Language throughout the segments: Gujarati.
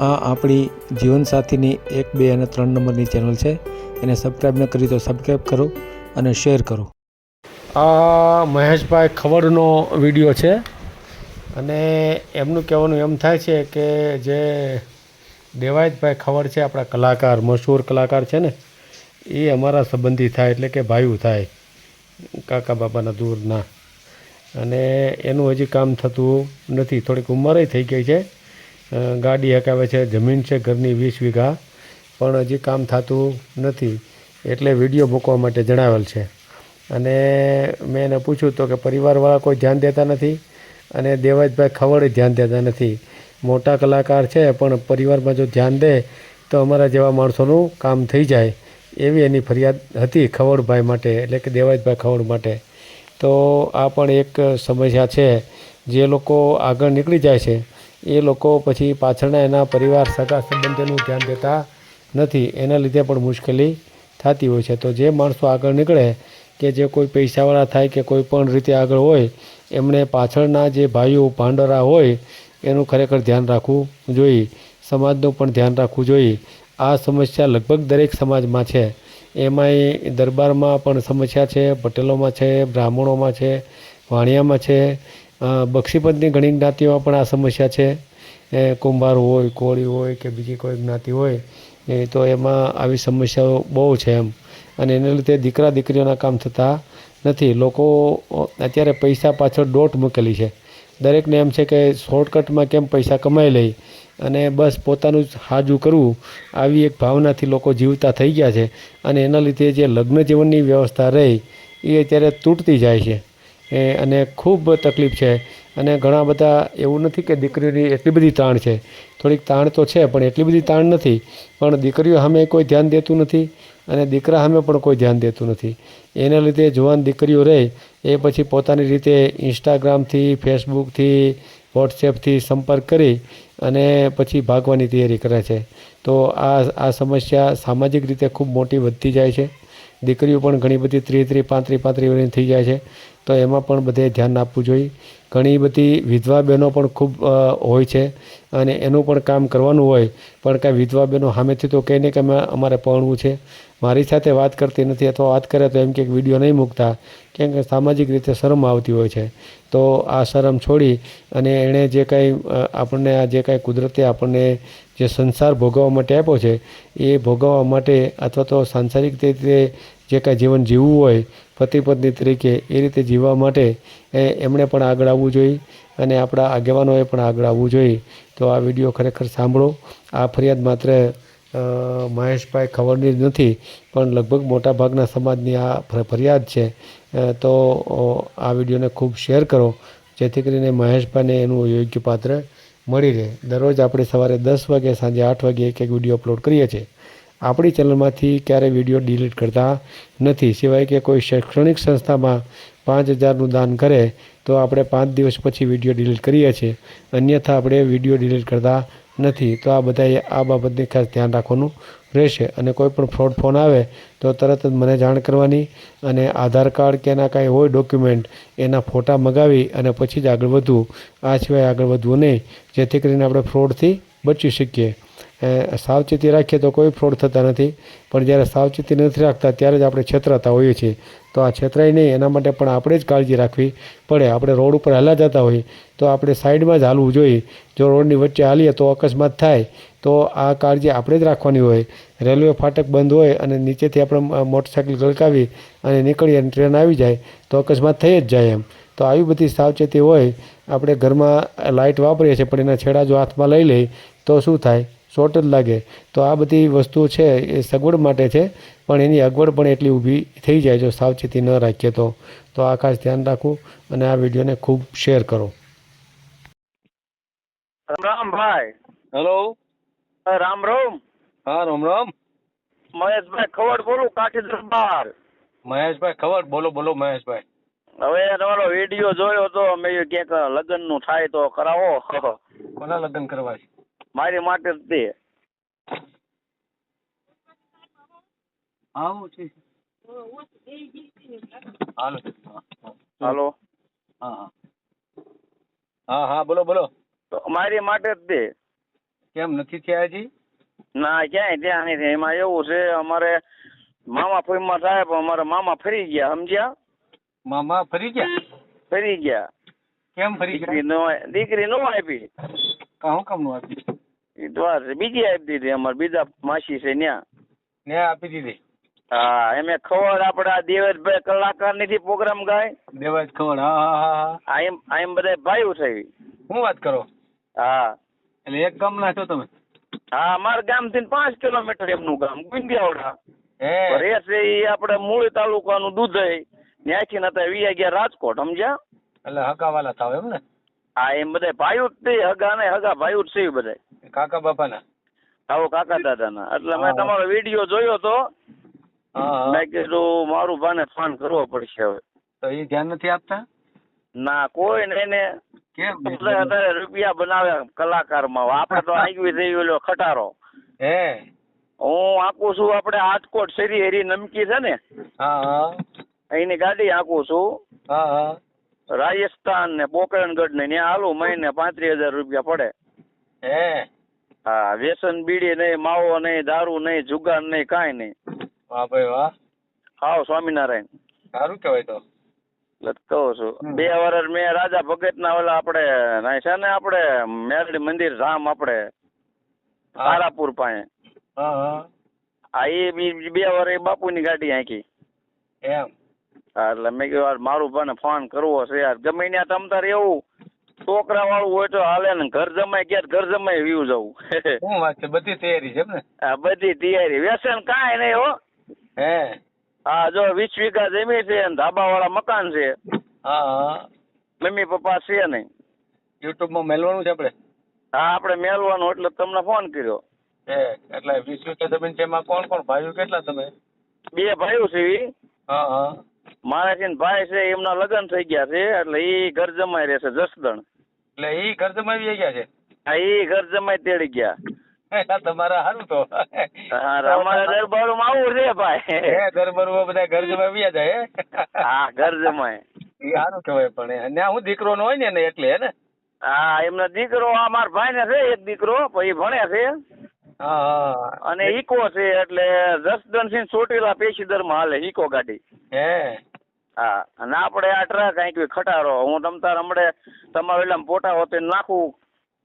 આ આપણી જીવનસાથીની એક, બે અને ત્રણ નંબરની ચેનલ છે. એને સબસ્ક્રાઈબ ન કરી તો સબસ્ક્રાઈબ કરો અને શેર કરો. આ મહેશભાઈ ખવડનો વીડિયો છે અને એમનું કહેવાનું એમ થાય છે કે જે દેવાયતભાઈ ખવડ છે, આપણા કલાકાર, મશહૂર કલાકાર છે ને, એ અમારા સંબંધી થાય એટલે કે ભાઈઓ થાય. કાકા બાપાના દૂરના. અને એનું હજી કામ થતું નથી. થોડીક ઉંમરે થઈ ગઈ છે. ગાડી હકાવે છે, જમીન છે, ઘરની વીસ વીઘા. પણ હજી કામ થતું નથી. એટલે વીડિયો મૂકવા માટે જણાવેલ છે. અને મેં એને પૂછ્યું તો કે પરિવારવાળા કોઈ ધ્યાન દેતા નથી? અને દેવાજભાઈ ખવડે ધ્યાન દેતા નથી. મોટા કલાકાર છે, પણ પરિવારમાં જો ધ્યાન દે, તો અમારા જેવા માણસોનું કામ થઈ જાય. એવી એની ફરિયાદ હતી ખવડભાઈ માટે, એટલે કે દેવાજભાઈ ખવડ માટે. તો આ પણ એક સમસ્યા છે. જે લોકો આગળ નીકળી જાય છે. એ લોકો પછી પાછળના એના પરિવાર, સગા સંબંધીનું ધ્યાન દેતા નથી. એના લીધે પણ મુશ્કેલી થતી હોય છે. તો જે માણસો આગળ નીકળે, કે જે કોઈ પૈસાવાળા થાય કે કોઈ પણ રીતે આગળ હોય, એમણે પાછળના જે ભાઈઓ ભાંડરા હોય, એનું ખરેખર ધ્યાન રાખવું જોઈએ. સમાજનું પણ ધ્યાન રાખવું જોઈએ. આ સમસ્યા લગભગ દરેક સમાજમાં છે. એમાંય દરબારમાં પણ સમસ્યા છે, પટેલોમાં છે, બ્રાહ્મણોમાં છે, વાણિયામાં છે બક્ષીપંથની ઘણી જ્ઞાતિઓમાં પણ આ સમસ્યા છે. એ કુંભાર હોય, કોળી હોય કે બીજી કોઈ જ્ઞાતિ હોય, એ તો એમાં આવી સમસ્યાઓ બહુ છે એમ. અને એને લીધે દીકરા દીકરીઓના કામ થતા નથી. લોકો અત્યારે પૈસા પાછળ દોટ મૂકેલી છે. દરેકને એમ છે કે શોર્ટકટમાં કેમ પૈસા કમાઈ લઈ? અને બસ પોતાનું જ હાજુ કરવું. આવી એક ભાવનાથી લોકો જીવતા થઈ ગયા છે. અને એના લીધે જે લગ્ન જીવનની વ્યવસ્થા રહી, એ અત્યારે તૂટતી જાય છે. અને ખૂબ તકલીફ છે. અને ઘણા બધા એવું નથી કે દીકરીઓની એટલી બધી તાણ છે. થોડીક તાણ તો છે, પણ એટલી બધી તાણ નથી. પણ દીકરીઓ સામે કોઈ ધ્યાન દેતું નથી અને દીકરા સામે પણ કોઈ ધ્યાન દેતું નથી. એના લીધે જુવાન દીકરીઓ રહે, એ પછી પોતાની રીતે ઇન્સ્ટાગ્રામથી ફેસબુકથી વોટ્સએપથી સંપર્ક કરી અને પછી ભાગવાની તૈયારી કરે છે. તો આ આ સમસ્યા સામાજિક રીતે ખૂબ મોટી વધતી જાય છે. દીકરીઓ પણ ઘણી બધી ત્રીસ ત્રીસ પાંત્રીસ પાંત્રીસ વર્ષની થઈ જાય છે. તો એમાં પણ બધે ધ્યાન આપવું જોઈએ. ઘણી બધી વિધવા બહેનો પણ ખૂબ હોય છે અને એનું પણ કામ કરવાનું હોય. પણ કાંઈ વિધવા બહેનો સામેથી તો કહે નહીં કે અમે, અમારે પરણવું છે. મારી સાથે વાત કરતી નથી અથવા વાત કરે તો એમ કે વીડિયો નહીં મૂકતા. કેમ કે સામાજિક રીતે શરમ આવતી હોય છે. તો આ શરમ છોડી અને એણે જે કાંઈ આપણને આ જે કાંઈ કુદરતે આપણને જે સંસાર ભોગવવા માટે આપ્યો છે, એ ભોગવવા માટે અથવા તો સાંસારિક રીતે જે કાંઈ જીવન જીવવું હોય પતિ પત્ની તરીકે એ રીતે જીવવા માટે એમણે પણ આગળ આવવું જોઈએ અને આપણા આગેવાનોએ પણ આગળ આવવું જોઈએ. તો આ વીડિયો ખરેખર સાંભળો. આ ફરિયાદ માત્ર મહેશભાઈ ખબરની જ નથી, પણ લગભગ મોટાભાગના સમાજની આ ફરિયાદ છે. તો આ વિડીયોને ખૂબ શેર કરો, જેથી કરીને મહેશભાઈને એનું યોગ્ય પાત્ર મળી રહે. દરરોજ આપણે સવારે દસ વાગે, સાંજે આઠ વાગે એક એક વીડિયો અપલોડ કરીએ છીએ. આપણી ચેનલમાંથી ક્યારેય વીડિયો ડિલીટ કરતા નથી. સિવાય કે કોઈ શૈક્ષણિક સંસ્થામાં પાંચ હજારનું દાન કરે, તો આપણે પાંચ દિવસ પછી વીડિયો ડિલીટ કરીએ છીએ. અન્યથા આપણે વીડિયો ડિલીટ કરતા નથી. તો આ બધાએ આ બાબતને ખાસ ધ્યાન રાખવાનું રહેશે. અને કોઈ પણ ફ્રોડ ફોન આવે, તો તરત જ મને જાણ કરવાની અને આધાર કાર્ડ કે એના કાંઈ હોય ડોક્યુમેન્ટ, એના ફોટા મગાવી અને પછી જ આગળ વધવું. આ સિવાય આગળ વધવું નહીં. જેથી કરીને આપણે ફ્રોડથી બચી શકીએ. સાવચેતી રાખીએ તો કોઈ ફ્રોડ થતા નથી. પણ જ્યારે સાવચેતી નથી રાખતા ત્યારે જ આપણે છેતરાતા હોઈએ છીએ. તો આ છેતરાય નહીં, એના માટે પણ આપણે જ કાળજી રાખવી પડે. આપણે રોડ ઉપર હાલા જતા હોઈએ તો આપણે સાઈડમાં જ હાલવું જોઈએ. જો રોડની વચ્ચે હાલીએ તો અકસ્માત થાય, તો આ કાળજી આપણે જ રાખવાની હોય. રેલવે ફાટક બંધ હોય અને નીચેથી આપણે મોટરસાઇકલ ગળકાવી અને નીકળીએ અને ટ્રેન આવી જાય, તો અકસ્માત થઈ જ જાય એમ. તો આવી બધી સાવચેતી હોય, આપણે ઘરમાં લાઇટ વાપરીએ છીએ, પણ એના છેડા જો હાથમાં લઈ લઈએ તો શું થાય? શોર્ટ જ લાગે. તો આ બધી વસ્તુઓ છે એ સગવડ માટે છે પણ એની અગવડ પણ એટલી ઊભી થઈ જાય જો સાવચેતી ન રાખીએ તો. તો આ ખાસ ધ્યાન રાખવું અને આ વિડીયોને ખૂબ શેર કરો. રામ ભાઈ. હેલો. રામ રામ. હા રામ રામ. મહેશભાઈ ખવડ બોલું કાઠી દરબાર. મહેશભાઈ ખબર બોલો બોલો મહેશભાઈ. હવે તમારો વીડિયો જોયો તો મેં ક્યાંક લગ્નનું થાય તો કરાવો. કોના લગ્ન કરવા છે? મારી માટે જ તે. આવું છે હાલો. હાલો. હા હા. હા હા બોલો બોલો. તો મારી માટે જ તે. કેમ નથી થયા હજી? ના ક્યાંય ત્યાં નથી. એમાં એવું છે અમારે મામા ફોઈમાં સાહેબ અમારા મામા ફરી ગયા સમજ્યા? મામા ફરી ગયા? ફરી ગયા. કેમ ફરી દીકરી નો દીકરી નો આપી. કાં કામનું આપી? દ્વાર છે. બીજી આપી દીધી અમારે. બીજા માસી છે ત્યાં ને આપી દીધી? હા એમે ખબર આપડા દેવેશભાઈ કલાકાર નથી પ્રોગ્રામ ગાય. દેવાજ ખબર હા હા હા આમ આ એમ આ એમ બધા ભાઈઓ છે શું વાત કરો? હા. એટલે એક ગામ ના છો તમે? હા અમારા ગામથી પાંચ કિલોમીટર એમનું ગામ ગુંદિયાવડા. હે. છે ઈ આપણે મૂળી તાલુકાનું દૂધઈ. ત્યાંથી નતા વી ગયા રાજકોટ સમજ્યા? એટલે હકાવાલા થાવ એમ ને હા એમ બધા ભાઈઓ જ તે હગા ને હગા ભાઈઓ જ છે બધા કાકા બાપાના? આવો કાકા દાદાના. એટલે મેં તમારો વીડિયો જોયો તો મેં કીધું મારું ભાને ફોન કરવો પડશે હવે. તો એ ધ્યાન નથી આપતા? ના કોઈ ને એને કેમ અત્યારે રૂપિયા બનાવ્યા કલાકારમાં. આપણે તો આગવી થઈ ઓલો ખટારો. હે? હું આંકું છું આપણે રાજકોટ શેરી હેરી નમકી છે ને? હા હા. ગાડી આંકું છું. હા હા. રાજસ્થાન ને પોકરણગઢ ને ત્યાં હાલું મહિને પાંત્રીસ હજાર રૂપિયા પડે. હે? હા વ્યસન બીડી નહીં માવો નહીં દારૂ નહીં જુગાર નહીં કાંઈ નહીં. વાહ ભાઈ વાહ. હાવ સ્વામિનારાયણ. સારું કહેવાય તો. કહું છું બે વર્ષ મેં રાજા ભગત ના ઓલા આપણે ના છે ને આપણે મેરડી મંદિર ધામ આપણે હા. તારાપુર પાસે. હા એ બી વર્ષ બાપુ ની ગાડી આંકી એમ. એટલે મેં કીધું યાર મારું પણ ફોન કરવો છે યાર. ગમે ત્યાં તમ તારે એવું છોકરા વાળું હોય તો હાલે ને. ઘર જમાય ગયા ઘર જમાય વ્યુ જવું શું વાત છે? બધી તૈયારી છે ને? હા બધી તૈયારી. વ્યસન કાંઈ નહીં હો. હે? હા જો વીસ વીઘા જમીન છે અને ધાબા વાળા મકાન છે. હા મમ્મી પપ્પા છે નહીં. યુટ્યુબમાં મેલવાનું છે આપણે? હા આપણે મેળવાનું એટલે તમને ફોન કર્યો. હે એટલે વીસ વીઘા જમીન છે એમાં કોણ કોણ ભાઈઓ? કેટલા તમે? બે ભાઈઓ છે હા હા. મારા છે ને ભાઈ છે એમના લગ્ન થઈ ગયા છે એટલે એ ઘર જમાઈ રહેશે જસદણ. એટલે ઈ ઘર જમાવી ગયા છે? હા એ ઘર જમાઈ તેડી ગયા. તમારા સારું તો. હા અમારે દરબારમાં આવું છે ભાઈ. હે બધા ઘર જમાવી જાય હા? ઘર જમાય ઈ સારું કહેવાય પણ હું દીકરો નો હોય ને એટલે હે ને? હા એમનો દીકરો આ મારા ભાઈ ને છે એક દીકરો પછી ભણે છે. અને ઈકો છે એટલે જસદણ સિંહ ચોટીલા પેશીદરમાં હાલે ઈકો ગાડી. હે. હા અને આપણે આ ટ્રક આંકી ખટારો. હું તમ તાર હમણે તમારે એટલે પોટા હોતે નાખું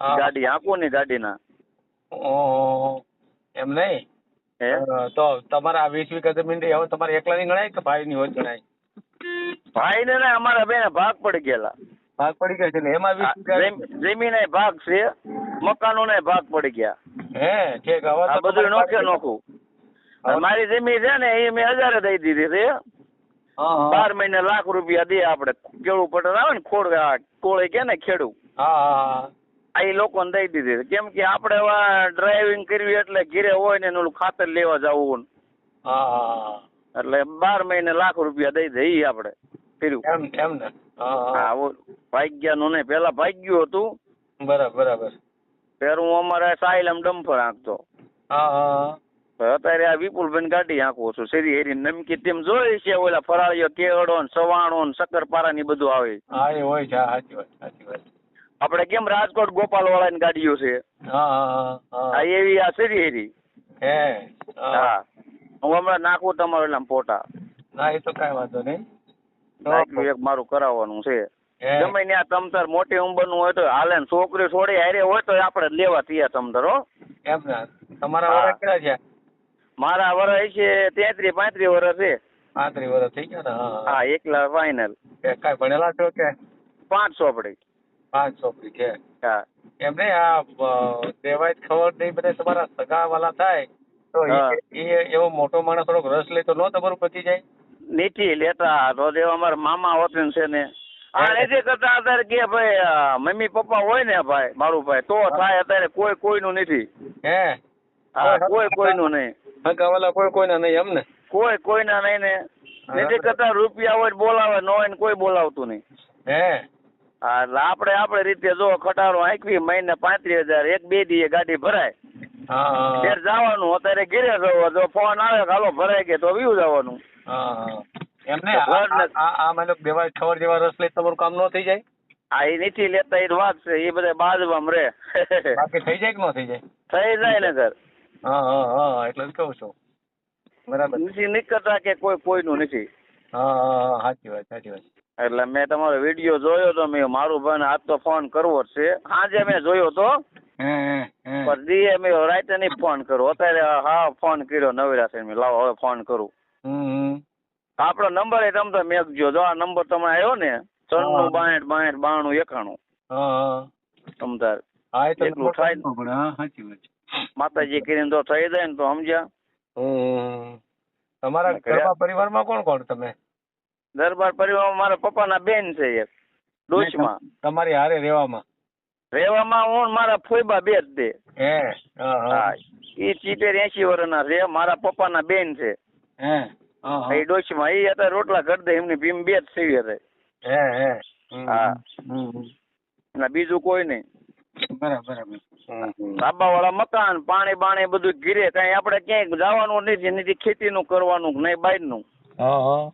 ગાડી હાંકું ની ગાડી ના એમ નહીં? તો તમારા આ વીસ વીઘા જમીન હવે તમારે એકલાની ગણાય કે ભાઈની હોય ગણાય? ભાઈ ને અમારા બે ભાગ પડી ગયેલા. ભાગ પડી ગયા છે એમાં વીસ વીઘા જમીન ભાગ છે મકાનો ને ભાગ પડી ગયા. હે ઠીક હવે બધું નોખે. નોખું મારી જમીન છે ને એ મેં હજારે દઈ દીધી છે. બાર મહિને લાખ રૂપિયા દે આપડે કેળું પટેલ આવે ને ખોડ કોળે કે ને ખેડૂ. આ એ લોકોને દઈ દીધી. કેમ કે આપડે ડ્રાઇવિંગ કરવી એટલે ઘીરે હોય ને એનું ખાતર લેવા જવું. એટલે બાર મહિને લાખ રૂપિયા દઈ દે ઈ આપણે. કર્યું એમ ને? હા ઓ ભાગ્યાનું નહીં. પેલા ભાગ્યું હતું. બરાબર બરાબર. પેલું અમારે સાયલમ ડમ્ફર આંકતો. હા હા. અત્યારે આ વિપુલભાઈ ગાડી આંકું છું શેરી હેરી નમકી તેમ જોઈ છે ઓલા ફરાળીઓ કેળો ને સવાણો ને શક્કરપારા ની બધું આવે. હા એ હોય છે સાચી વાત સાચી વાત. આપણે કેમ રાજકોટ ગોપાલ વાળા ની ગાડીઓ છે? હા એવી આ શેરી હેરી? હે હા. હમણાં નાખું તમારે એટલે ફોટા. ના એ તો કઈ વાંધો નહીં. એક મારું કરાવવાનું છે. ગમે ત્યાં તમતર મોટી ઉંમરનું હોય તો હાલે છોકરી છોડી હારે હોય તો આપણે લેવા તૈયાર તમતર હો. એમ ના તમારા વાળા કેટલા છે મારા વર્ષ છે તેત્રી પાંત્રી વર્ષ છે પાંત્રી વર્ષ થઈ ગયા ને? હા એકલા ફાઈનલ કઈ ભણેલા છો કે? પાંચ ચોપડી પાંચ છોકરી છે. હા. એમ નહીં આ દેવાય ખબર નહીં બધા તમારા સગા વાલા થાય તો એ એવો મોટો માણસ થોડોક રસ લે તો નો તમારું પતી જાય? નીતિ લેતા તો તે અમારા મામા હોતે છે ને આ નથી કરતા અત્યારે કે ભાઈ મમ્મી પપ્પા હોય ને ભાઈ મારું ભાઈ તો થાય અત્યારે કોઈ કોઈનું નથી. હે? હા કોઈ કોઈનું નહીં. સગા વાલા કોઈ કોઈના નહીં એમ ને? કોઈ કોઈના નહીં ને. નથી કરતા રૂપિયા હોય બોલાવે ન હોય ને કોઈ બોલાવતું નહીં. હે? આપણે આપણે રીતે જો ખટારો આંકવી મહિને પાંત્રીસ હજાર એક બે દીએ ગાડી ભરાય. ઘેર જવાનું અત્યારે ઘેરે જવું જો ફોન આવે હાલો ભરાય કે તો વ્યુ જવાનું. હા હા. એમ નહીં આ- મને બેવા ખબર જેવા રસ લે તમારું કામ ન થઈ જાય? આ એ નથી લેતા એ વાત છે એ બધા બાજવામાં રે બાકી થઈ જાય કે ન થઈ જાય? થઈ જાય ને સર હા હા હા એટલે જ કહું છું. બરાબર. નથી નીકળતા કે કોઈ કોઈનું નથી. હા હા હા સાચી વાત સાચી વાત. એટલે મેં તમારો વીડિયો જોયો તો મેં મારું આજ તો ફોન કરવો જ છે. આજે મેં જોયો તો. પણ દીએ મેં રાતે નહીં ફોન કરું અત્યારે હા ફોન કર્યો નવરા મેં. લાવો હવે ફોન કરું. આપણો નંબર એ તમે મેકજો જો આ નંબર તમે આવ્યો ને ત્રણનું બાઠ બાઠ બાણું એકાણું. હા હા. તમતાર હા એટલું થાય હા સાચી વાત છે. માતાજી કરીને તો થઈ જાય ને તો સમજ્યા. તમારા ઘરમાં પરિવારમાં કોણ કોણ તમે? દરબાર પરિવારમાં મારા પપ્પાના બેન છે એક ડોશમાં તમારી હારે રેવામાં? રેવામાં હું મારા ફોઈબા બે જ દે એ સિત્તેર એસી વર્ષના છે મારા પપ્પાના બેન છે. એ ડોશમાં એ અત્યારે રોટલા કરી દે એમની ભીમ બે જ સીવી હે હે. બીજું કોઈ નહીં. બરાબર વાળા મકાન પાણી બાણી બધું ઘીરે કઈ આપણે ક્યાંય જવાનું નથી નથી ખેતીનું કરવાનું નહીં હા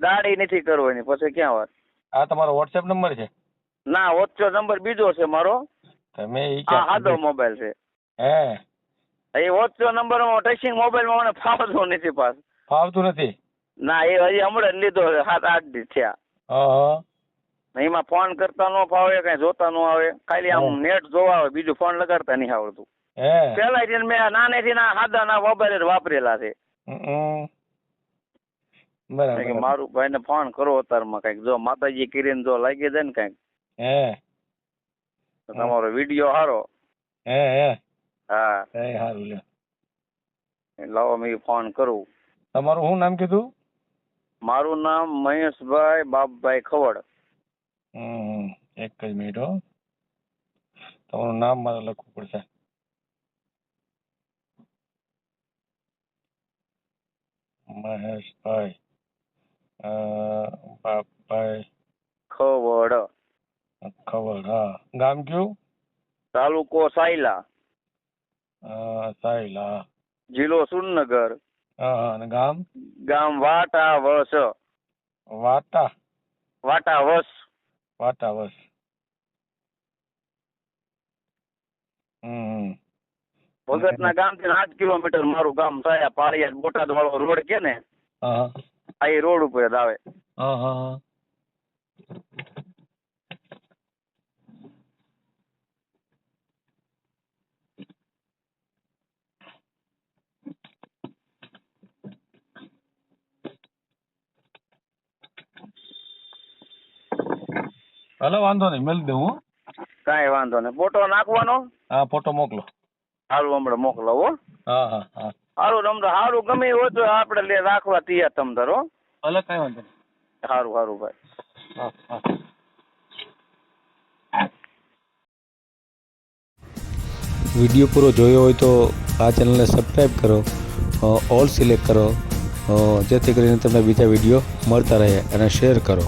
દાડી નથી કરવાની પછી ક્યાં વાત? આ તમારો વોટ્સએપ નંબર છે? ના વોટ્સએપ નંબર બીજો છે મારો. તમે ઈ આ સાદો મોબાઈલ છે. હે? એ વોટ્સએપ નંબર ટચિંગ મોબાઈલમાં મને ફાવતો નથી પાસ ફાવતું નથી? ના એ હજી હમણાં જ લીધો સાત આઠ દી થયા. હા હા. એમાં ફોન કરતા નો ફાવે કઈ જોતા નો આવે. ખાલી આમ નેટ જોવા આવે બીજું ફોન લગાડતા નહીં આવડતું. પેલા થી મેં નાનેથી ના સાદા ના મોબાઈલ વાપરેલા છે. બરાબર. મારું ભાઈને ફોન કરો અત્યારમાં કંઈક. જો માતાજી કરીને જો લાગી જાય ને કંઈક. તમારો વીડિયો સારો હે સારું લાવો મેં ફોન કરું. તમારું શું નામ કીધું? મારું નામ મહેશભાઈ બાપભાઈ ખવડ. હમ એક જ મિનિટ હો. તમારું નામ મારે લખવું પડશે. મહેશભાઈ બાપભાઈ. ખવડ ખબર હા. ગામ કયું? તાલુકો સાયલા. સાયલા. જિલ્લો સુરનગર હા હા અને ગામ? ગામ વાટા વસ વાટા. વાટા વસ બસ હમ. ભગતના ગામથી આઠ કિલોમીટર મારું ગામ થાય પાળિયા બોટાદ વાળો રોડ કે ને આ રોડ ઉપર જ આવે. હાલો વાંધો નહીં મેળ દઉં હું કાંઈ વાંધો નહીં. ફોટો નાખવાનો? હા ફોટો મોકલો. સારું હમણાં મોકલો હો. હા હા હા. સારું તમને સારું ગમે હોય તો આપણે લે રાખવા તૈયાર તમ ધરો ભલે કાંઈ વાંધો નહીં. સારું સારું ભાઈ. હા હા. વીડિયો પૂરો જોયો હોય તો આ ચેનલને સબસ્ક્રાઈબ કરો ઓલ સિલેક્ટ કરો જેથી કરીને તમને બીજા વીડિયો મળતા રહે અને શેર કરો.